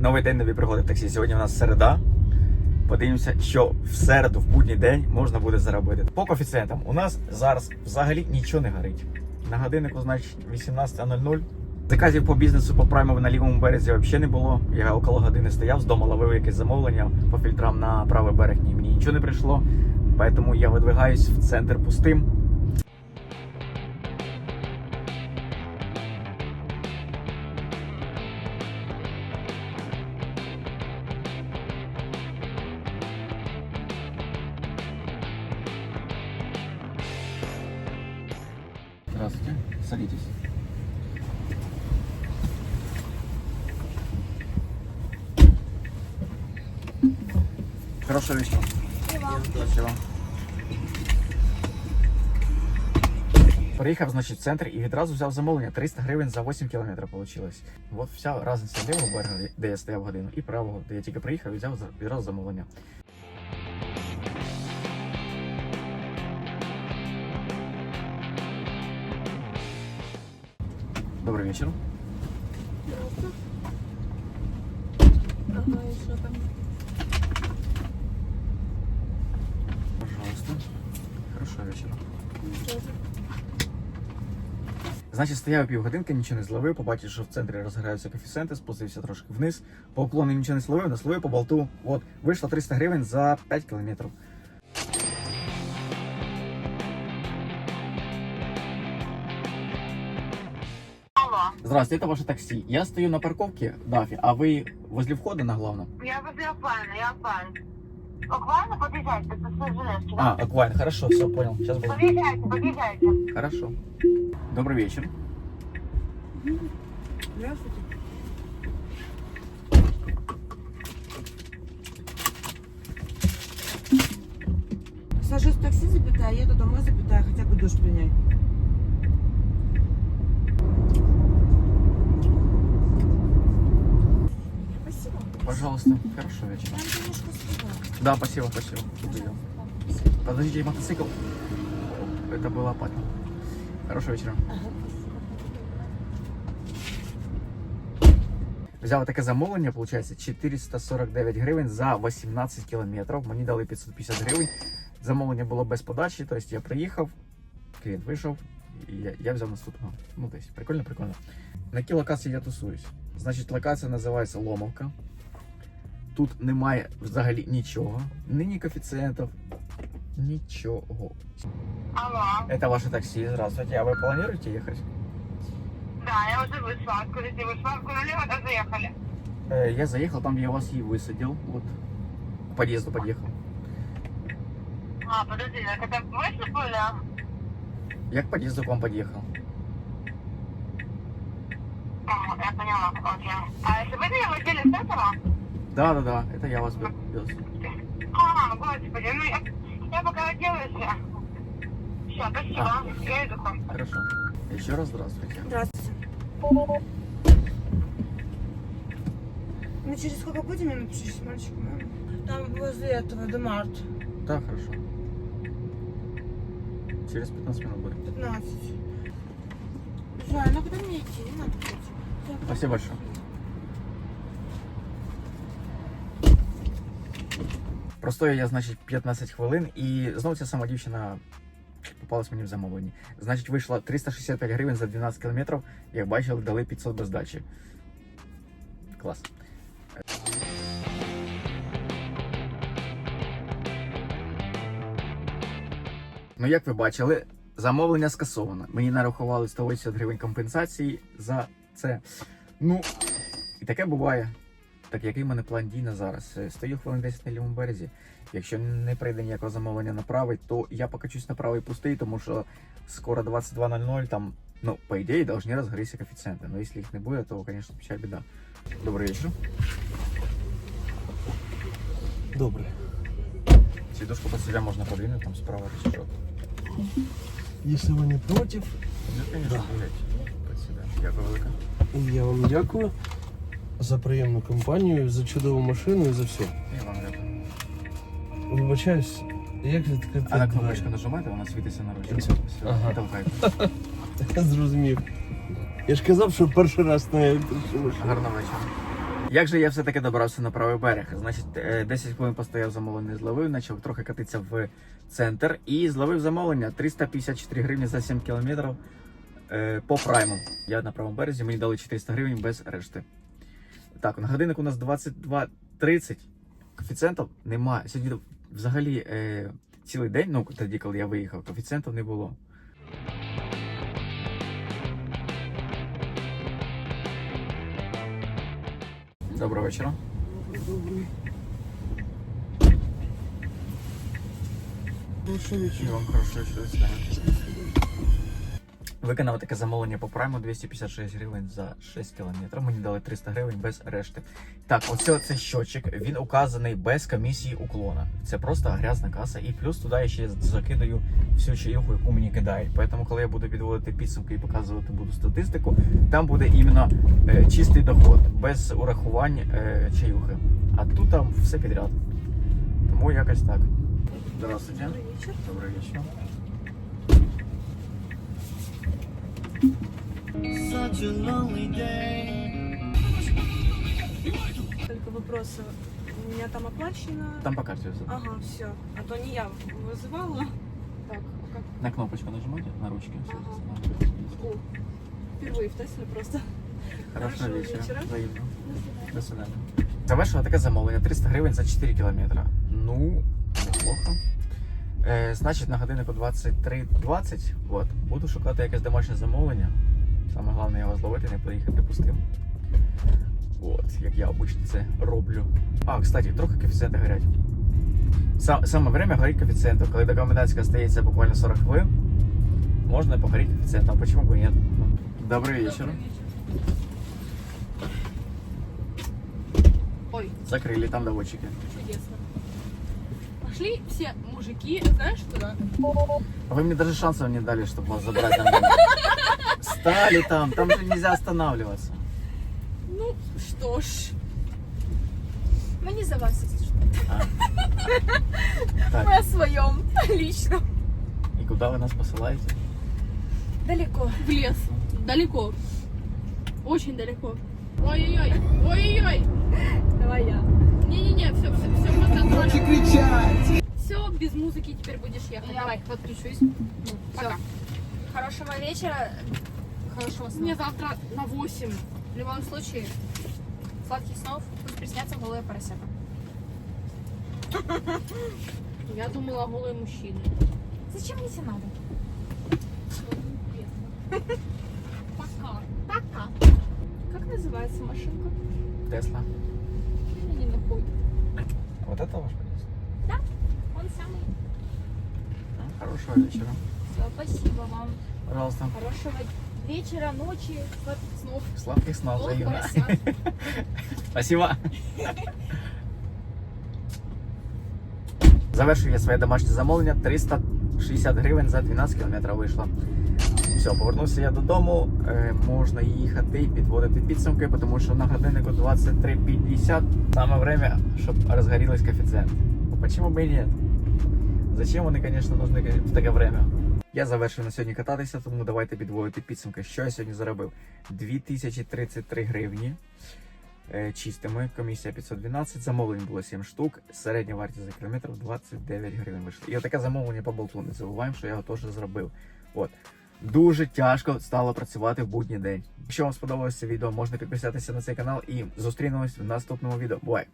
Новий день нові пригоди в таксі. Сьогодні у нас середа. Подивимося, що в середу, в будній день можна буде заробити. По коефіцієнтам у нас зараз взагалі нічого не горить. На годиннику, значить, 18.00. Заказів по бізнесу по праймову на лівому березі взагалі не було. Я около години стояв з дому, ловив якесь замовлення по фільтрам на правий берег. Ні, мені нічого не прийшло. Тому я видвигаюсь в центр пустим. Здравствуйте, садитесь. Хорошего вечера. Спасибо. Приїхав, значить, в центр і відразу взяв замовлення. 300 гривень за 8 кілометрів вийшло. От вся разниця лівого берега, де я стояв годину, і правого, де я тільки приїхав і взяв відразу замовлення. Добрий вечір. Ага? Пожалуйста. Хорошого вечора. Значить, стояв півгодинки, нічого не зловив, побачив, що в центрі розгораються коефіцієнти, спустився трошки вниз. По уклону нічого не словив, не словив по болту. От, вийшло 300 гривень за 5 кілометрів. Алло, Здравствуйте, это ваше такси. Я стою на парковке, Дафи, а вы возле входа на главном? я возле Аквана, я Акван. Аквана, подъезжайте, это все Женевский, А, да? Аквайн, хорошо, все, понял. Сейчас буду. Подъезжайте, подъезжайте. Хорошо. Добрый вечер. Здравствуйте. Сажусь в такси, запятая, еду домой, запятая, хотя бы душ принять. Пожалуйста. Хорошо вечера. Там немножко сюда. Да, спасибо, спасибо. Увидел. Подождите, мотоцикл. Это было опасно. Хорошего вечера. Взяв таке замовлення, виходить 449 гривень за 18 кілометрів. Мені дали 550 гривень. Замовлення було без подачі, тобто я приїхав, клієнт вийшов, і я, я взяв наступного. Ну, тобто, прикольно, прикольно. На якій локації я тусуюсь? Значить, локація називається Ломовка. Тут немає взагалі нічого, ні коефіцієнтів, нічого. Алло, Это ваше такси, здравствуйте. А вы планируете ехать? да, я уже вышла. Скажите, вышла, куда налево, да, заехали? Э, Я заехал там, где я вас и высадил. Вот. К подъезду подъехал. А, подожди, так это вышли были? а? Я к подъезду к вам подъехал. Ага, я поняла, окей. А если вы меня возили с этого? Да, да, да, это я вас вез. А, господи, ну я, я пока оделась. Все, спасибо, А. я иду к вам. Хорошо. Еще раз здравствуйте. Здравствуйте. Мы через сколько будем? С мальчиком. а? Там возле этого, Демарт. Да, хорошо. Через 15 минут будет. 15. Жаль, ну куда мне идти? Не надо идти. Спасибо большое. Простою я, значить, 15 хвилин, і знову ця сама дівчина попалась мені в замовленні. Значить, вийшло 365 гривень за 12 кілометрів. Як бачили, дали 500 без здачі. Клас. Ну, як ви бачили, замовлення скасовано. Мені нарахували 180 гривень компенсації за це. Ну, і таке буває. Так який в мене план дій на зараз? Е, Стою хвилин 10 на лівому березі. Якщо не прийде ніякого замовлення на правий, то я покачусь на правий пустий, тому що скоро 22.00, там, ну, по ідеї, должны розгорітися коефіцієнти. Но якщо їх не буде, то, звісно, печаль біда. Добрий вечір. Добре. Сідушку под себя можна подвинути, там справа рычажок. Якщо ви не проти, Ну, конечно, Да. гулять под себя. Дякую велике. я вам дякую за приємну компанію, за чудову машину і за все. І вам дякую. Вибачаюсь, як відкрити? А на кнопочку нажимаєте, вона світиться на ручці. Оцю? Все, Ага. і толкаєте. Зрозумів. Я ж казав, що перший раз на машині. Гарного вечора. Як же я все-таки добрався на правий берег? Значить, е, 10 хвилин постояв замовлення, зловив, почав трохи катитися в центр і зловив замовлення 354 гривні за 7 кілометрів е, по прайму. Я на правому березі, мені дали 400 гривень без решти. Так, на годинник у нас 22.30. Коефіцієнтів немає. Сьогодні взагалі е, цілий день, ну тоді, коли я виїхав, коефіцієнтів не було. Доброго вечора. Що І вам хорошого вечора. Виконав таке замовлення по прайму 256 гривень за 6 кілометрів. Мені дали 300 гривень без решти. Так, оце цей щотчик, він указаний без комісії уклона. Це просто грязна каса. І плюс туди я ще закидаю всю чаюху, яку мені кидають. Тому, коли я буду підводити підсумки і показувати буду статистику, там буде іменно е, чистий доход, без урахувань е, чаюхи. А тут там все підряд. Тому якось так. Здравствуйте. Добрый вечер. Добрый вечер. Только вопрос. У меня там оплачено. Там по карте все. Ага, все. А то не я вызывала. Так, а как? На кнопочку нажимайте, на ручке. Все. Ага. О, впервые в Тесле просто. Хорошого Хорошого вечора. вечора. Взаємно. До свидання. Завершила таке замовлення 300 гривень за 4 кілометри. Ну, неплохо. Е, значить, на годиннику 23.20 от, буду шукати якесь домашнє замовлення. Саме головне його зловити, не поїхати пустим. От, як я обично це роблю. А, кстати, трохи коефіцієнти горять. Сам, саме время горить коефіцієнтом. Коли до комендантська стається буквально 40 хвилин, можна погореть коефіцієнтом. Почему бы и нет? Добрый вечер. Ой, Закрыли там доводчики. чудесно. Пошли все мужики, знаешь куда? Вы мне даже шансов не дали, чтобы вас забрать. Стали там, там же нельзя останавливаться. Ну, что ж. Мы не за вас, если что. А. Так, Мы о своем лично. и куда вы нас посылаете? Далеко. В лес. Далеко. Очень далеко. Ой-ой-ой. Ой-ой-ой. Давай я. Не-не-не, все, все, все, просто кричать. Все, без музыки теперь будешь ехать. Я Давай, подключусь. Пока. Хорошего вечера. Хорошего сна. Мне завтра на 8. В любом случае, сладких снов. Пусть приснятся голые поросята. Я думала голые мужчины. Зачем мне тебе надо? Пока. Пока. Как называется машинка? Тесла. Я не нахуй. Вот это ваш подъезд? Он самый. Ну, Хорошего вечера. Все, спасибо вам. Пожалуйста. Хорошего вечера, ночи, сладких снов. Сладких снов Голых взаимно. поросят. Спасибо. Завершив я своє домашнє замовлення. 360 гривень за 12 кілометрів вийшло. Все, повернувся я додому. Е, можна їхати і підводити підсумки, тому що на годиннику 23.50 саме время, щоб розгорілись коефіцієнт. Ну, Почему бы и нет? Зачем вони, звісно, нужны в таке время? Я завершив на сьогодні кататися, тому давайте підводити підсумки. Що я сьогодні заробив? 2033 гривні е, чистими, комісія 512, замовлень було 7 штук, середня вартість за кілометр 29 гривень вийшла. І отаке замовлення по болту. Не забуваємо, що я його теж зробив. От. Дуже тяжко стало працювати в будній день. Якщо вам сподобалося відео, можна підписатися на цей канал і зустрінемось в наступному відео. Бувай!